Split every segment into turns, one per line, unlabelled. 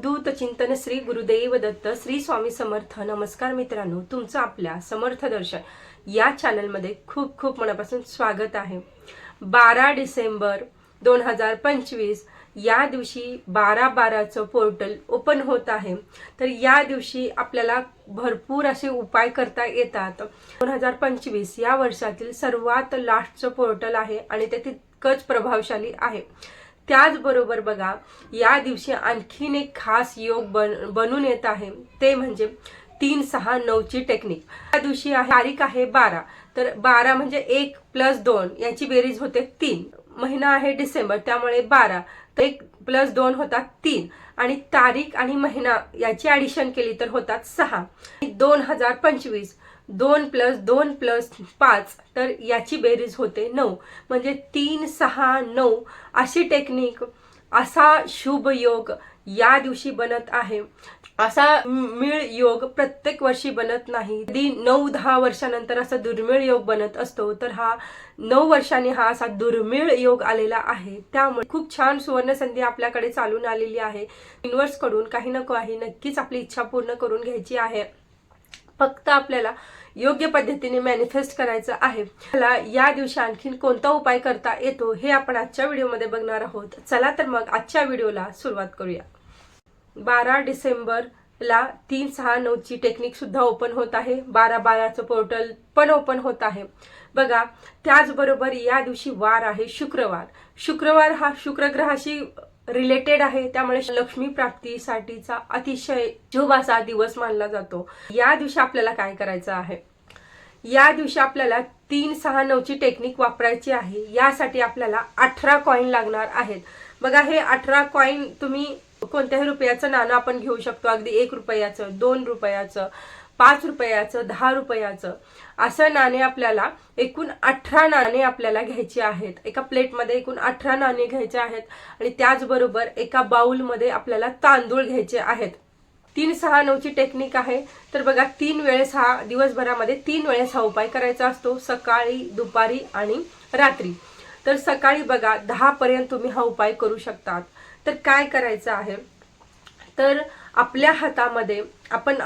दूत चिंतन श्री गुरुदेव दत्त श्री स्वामी समर्थ. नमस्कार मित्रांनो तुमचं आपल्या समर्थ दर्शन या चॅनलमध्ये खूप खूप मनापासून स्वागत आहे. बारा डिसेंबर दोन हजार पंचवीस या दिवशी बारा बाराचं पोर्टल ओपन होत आहे. तर या दिवशी आपल्याला भरपूर असे उपाय करता येतात. दोन हजार पंचवीस या वर्षातील सर्वात लास्टचं पोर्टल आहे आणि ते तितकंच प्रभावशाली आहे. त्याचबरोबर बघा या दिवशी आणखीन एक खास योग बन बनून येत आहे. ते म्हणजे तीन सहा नऊची टेक्निक या दिवशी आहे तारीख आहे बारा. तर बारा म्हणजे एक प्लस दोन याची बेरीज होते तीन. महिना आहे डिसेंबर त्यामुळे बारा. तर एक प्लस दोन होतात तीन. आणि तारीख आणि महिना याची ऍडिशन केली तर होतात सहा. दोन हजार पंचवीस. दोन प्लस दोन प्लस पाच तर याची बेरीज होते नऊ. म्हणजे तीन सहा नऊ अशी टेक्निक असा शुभ योग या दिवशी बनत आहे. असा मिळ योग प्रत्येक वर्षी बनत नाही. कधी नऊ दहा वर्षानंतर असा दुर्मिळ योग बनत असतो तर हा नऊ वर्षांनी हा असा दुर्मिळ योग आलेला आहे. त्यामुळे खूप छान सुवर्ण संधी आपल्याकडे चालून आलेली आहे. युनिव्हर्सकडून काही ना काही नक्कीच आपली इच्छा पूर्ण करून घ्यायची आहे. फक्त आपल्याला योग्य पद्धतीने मॅनिफेस्ट करायचं आहे. मला या दिवशी आणखीन कोणता उपाय करता येतो हे आपण आजच्या व्हिडिओमध्ये बघणार आहोत. चला तर मग आजच्या व्हिडिओला सुरुवात करूया. बारा डिसेंबरला तीन सहा नऊची टेक्निक सुद्धा ओपन होत आहे. बारा बाराचं पोर्टल पण ओपन होत आहे. बघा त्याचबरोबर या दिवशी वार आहे शुक्रवार. शुक्रवार हा शुक्रग्रहाशी रिलेटेड आहे. त्यामुळे लक्ष्मी प्राप्तीसाठीचा अतिशय शुभ असा दिवस मानला जातो. या दिवशी आपल्याला काय करायचं आहे? या दिवशी आपल्याला तीन सहा नऊची टेक्निक वापरायची आहे. यासाठी आपल्याला अठरा कॉईन लागणार आहेत. बघा हे अठरा कॉईन तुम्ही कोणत्याही रुपयाचं नाणं आपण घेऊ शकतो. अगदी एक रुपयाचं दोन रुपयाचं पाच रुपयाचं दहा रुपयाचं. असं नाणे आपल्याला एकूण अठरा नाणे आपल्याला घ्यायची आहेत. एका प्लेटमध्ये एकूण अठरा नाणे घ्यायचे आहेत आणि त्याचबरोबर एका बाउलमध्ये आपल्याला तांदूळ घ्यायचे आहेत. तीन सहा नऊची टेक्निक आहे. तर बघा तीन वेळेस हा दिवसभरामध्ये तीन वेळेस हा उपाय करायचा असतो. सकाळी दुपारी आणि रात्री. तर सकाळी बघा दहापर्यंत तुम्ही हा उपाय करू शकतात. तर काय करायचं आहे? तर आपल्या हातामध्ये आपण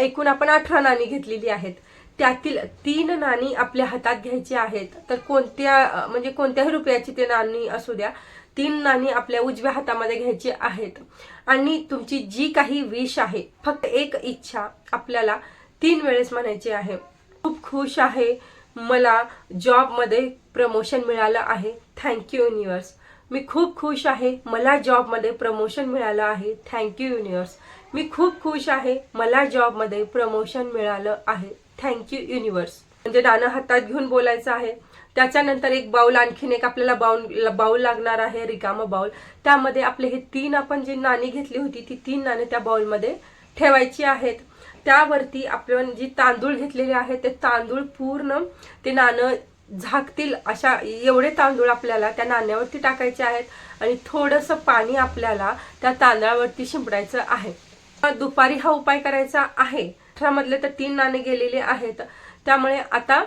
एकूण आपण अठरा नाणी घेतलेली आहेत. त्यातील तीन नाणी आपल्या हातात घ्यायची आहेत. तर कोणत्या म्हणजे कोणत्याही रुपयाची ते नाणी असू द्या तीन नाणी आपल्या उजव्या हातामध्ये घ्यायची आहेत. आणि तुमची जी काही विश आहे फक्त एक इच्छा आपल्याला तीन वेळेस म्हणायची आहे. खूप खुश आहे. मला जॉबमध्ये प्रमोशन मिळालं आहे. थँक्यू युनिवर्स मी खूप खुश आहे. मला जॉबमध्ये प्रमोशन मिळालं आहे. थँक्यू युनिवर्स मी खूप खुश आहे. मला जॉबमध्ये प्रमोशन मिळालं आहे. थँक्यू युनिवर्स म्हणजे नाणं हातात घेऊन बोलायचं आहे. त्याच्यानंतर एक बाउल आणखीन एक आपल्याला बाऊल बाऊल लागणार आहे रिकामं बाऊल. त्यामध्ये आपले हे तीन आपण जी नाणी घेतली होती ती तीन नाणी त्या बाऊलमध्ये ठेवायची आहेत. त्यावरती आपण जी तांदूळ घेतलेले आहेत ते तांदूळ पूर्ण ते नाणं झाकतील अशा एवढे तांदूळ आपल्याला त्या नाण्यावरती टाकायचे आहेत. आणि थोडंसं पाणी आपल्याला त्या तांदळावरती शिंपडायचं आहे. दुपारी हा उपाय करायचा आहे. मधले तर तीन नाणे गेलेले आहेत. त्यामुळे आता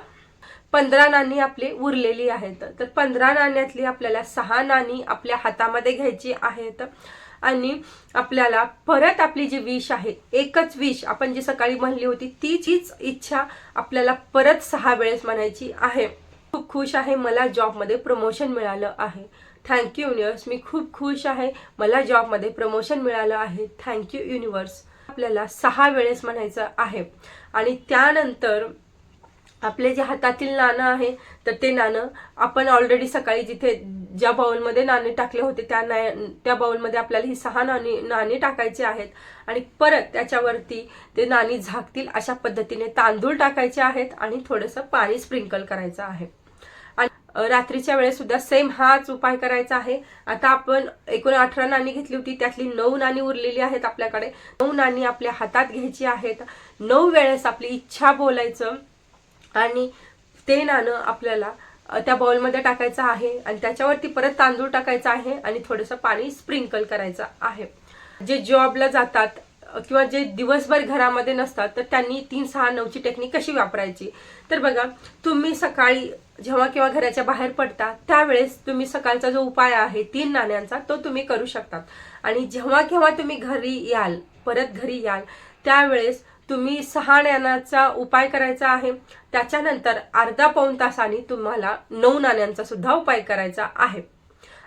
पंधरा नाणी आपली उरलेली आहेत. तर पंधरा नाण्यातली आपल्याला सहा नाणी आपल्या हातामध्ये घ्यायची आहेत. आणि आपल्याला परत आपली जी विष आहे एकच विष आपण जी सकाळी म्हणली होती तीच इच्छा आपल्याला परत सहा वेळेस म्हणायची आहे. खूप खुश आहे मला जॉबमध्ये प्रमोशन मिळालं आहे. थँक्यू युनिवर्स मी खूप खुश आहे मला जॉबमध्ये प्रमोशन मिळालं आहे. थँक्यू युनिवर्स आपल्याला सहा वेळेस म्हणायचं आहे. आणि त्यानंतर आपले जे हातातील नाणं आहे तर ते नाणं आपण ऑलरेडी सकाळी जिथे ज्या बाउलमध्ये नाणे टाकले होते त्या ना त्या बाउलमध्ये आपल्याला ही सहा नाणी नाणी टाकायची आहेत. आणि परत त्याच्यावरती ते नाणी झाकतील अशा पद्धतीने तांदूळ टाकायचे आहेत आणि थोडंसं पाणी स्प्रिंकल करायचं आहे. रात्रीच्या वेळेस सुद्धा सेम हाच उपाय करायचा आहे. आता आपण एकूण अठरा नाणी घेतली होती त्यातली नऊ नाणी उरलेली आहेत आपल्याकडे. नऊ नाणी आपल्या हातात घ्यायची आहेत. नऊ वेळेस आपली इच्छा बोलायचं आणि ते नाणं आपल्याला त्या बाउलमध्ये टाकायचं आहे आणि त्याच्यावरती परत तांदूळ टाकायचा आहे आणि थोडंसं पाणी स्प्रिंकल करायचं आहे. जे जॉबला जातात किंवा जे दिवसभर घरामध्ये नसतात तर त्यांनी तीन सहा नऊची टेक्निक कशी वापरायची? तर बघा तुम्ही सकाळी जेव्हा केव्हा घराच्या बाहेर पडता त्यावेळेस तुम्ही सकाळचा जो उपाय आहे तीन नाण्यांचा तो तुम्ही करू शकतात. आणि जेव्हा केव्हा तुम्ही घरी याल परत घरी याल त्यावेळेस तुम्ही सहा नाण्याचा उपाय करायचा आहे. त्याच्यानंतर अर्धा पाऊण तासाने तुम्हाला नऊ नाण्यांचा सुद्धा उपाय करायचा आहे.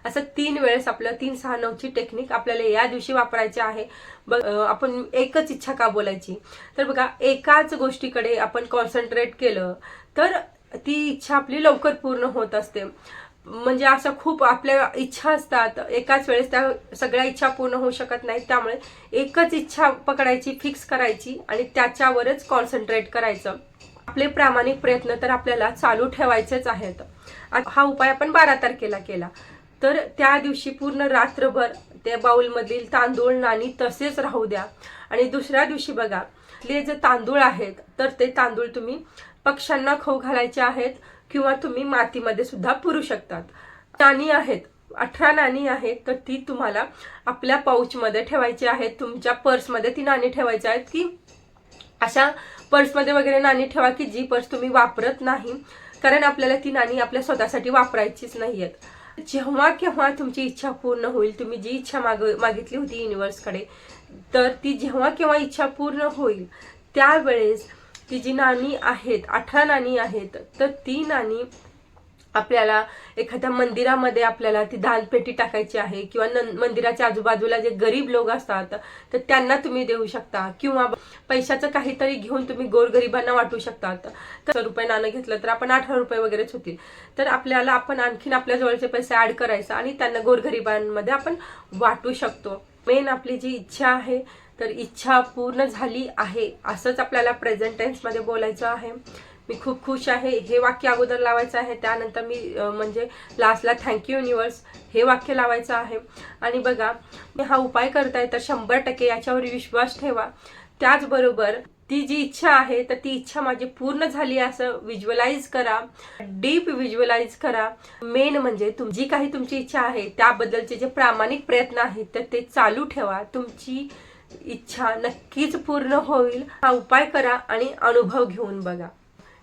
असं तीन वेळेस आपलं तीन सहा नऊची टेक्निक आपल्याला या दिवशी वापरायची आहे. बघ आपण एकच इच्छा का बोलायची? तर बघा एकाच गोष्टीकडे आपण कॉन्सन्ट्रेट केलं तर ती इच्छा आपली लवकर पूर्ण होत असते. म्हणजे असं खूप आपल्या इच्छा असतात एकाच वेळेस त्या सगळ्या इच्छा पूर्ण होऊ शकत नाहीत. त्यामुळे एकच इच्छा पकडायची फिक्स करायची आणि त्याच्यावरच कॉन्सन्ट्रेट करायचं. आपले प्रामाणिक प्रयत्न तर आपल्याला चालू ठेवायचेच आहेत. हा उपाय आपण बारा तारखेला केला. तर त्या दिवशी पूर्ण रात्रभर त्या बाऊलमधील तांदूळ नाणी तसेच राहू द्या. आणि दुसऱ्या दिवशी बघा आपले जे तांदूळ आहेत तर ते तांदूळ तुम्ही पक्ष्यांना खाऊ घालायचे आहेत किंवा तुम्ही मातीमध्ये सुद्धा पुरू शकतात. नाणी आहेत अठरा नाणी आहेत तर ती तुम्हाला आपल्या पाऊचमध्ये ठेवायची आहेत तुमच्या पर्समध्ये ती नाणी ठेवायची आहेत की अशा पर्समध्ये वगैरे नाणी ठेवा की जी पर्स तुम्ही वापरत नाही. कारण आपल्याला ती नाणी आपल्या स्वतःसाठी वापरायचीच नाही आहेत जेव्हा केव्हा तुमची इच्छा पूर्ण होईल तुम्ही जी इच्छा माग मागितली होती युनिवर्सकडे तर ती जेव्हा केव्हा इच्छा पूर्ण होईल त्यावेळेस ती जी नाणी आहेत अठरा नाणी आहेत तर ती नाणी आपल्याला एखाद्या मंदिरामध्ये आपल्याला ती दानपेटी टाकायची आहे किंवा मंदिराच्या आजूबाजूला जे गरीब लोक असतात तर त्यांना तुम्ही देऊ शकता. किंवा पैशाचं काहीतरी घेऊन तुम्ही गोरगरिबांना वाटू शकतात तर रुपये नाणं घेतलं तर आपण अठरा रुपये वगैरेच होतील तर आपल्याला आपण आणखीन आपल्या जवळचे पैसे ऍड करायचं आणि त्यांना गोरगरिबांमध्ये आपण वाटू शकतो. मेन आपली जी इच्छा आहे तर इच्छा पूर्ण झाली आहे. असंच आपल्याला प्रेझेंट टेन्समध्ये बोलायचं आहे. मी खूप खुश आहे. हे वाक्य अगोदर लावायचं आहे त्यानंतर मी म्हणजे लास्टला थँक्यू युनिवर्स हे वाक्य लावायचं आहे. आणि बघा मी हा उपाय करताय तर शंभर टक्के याच्यावर विश्वास ठेवा. त्याचबरोबर ती जी इच्छा आहे तर ती इच्छा माझी पूर्ण झाली असं विज्युअलाइज करा. डीप विज्युअलाइज करा. मेन म्हणजे तुम जी काही तुमची इच्छा आहे त्याबद्दलचे जे प्रामाणिक प्रयत्न आहेत तर ते चालू ठेवा. तुमची इच्छा नक्कीच पूर्ण होईल. हा उपाय करा आणि अनुभव घेऊन बघा.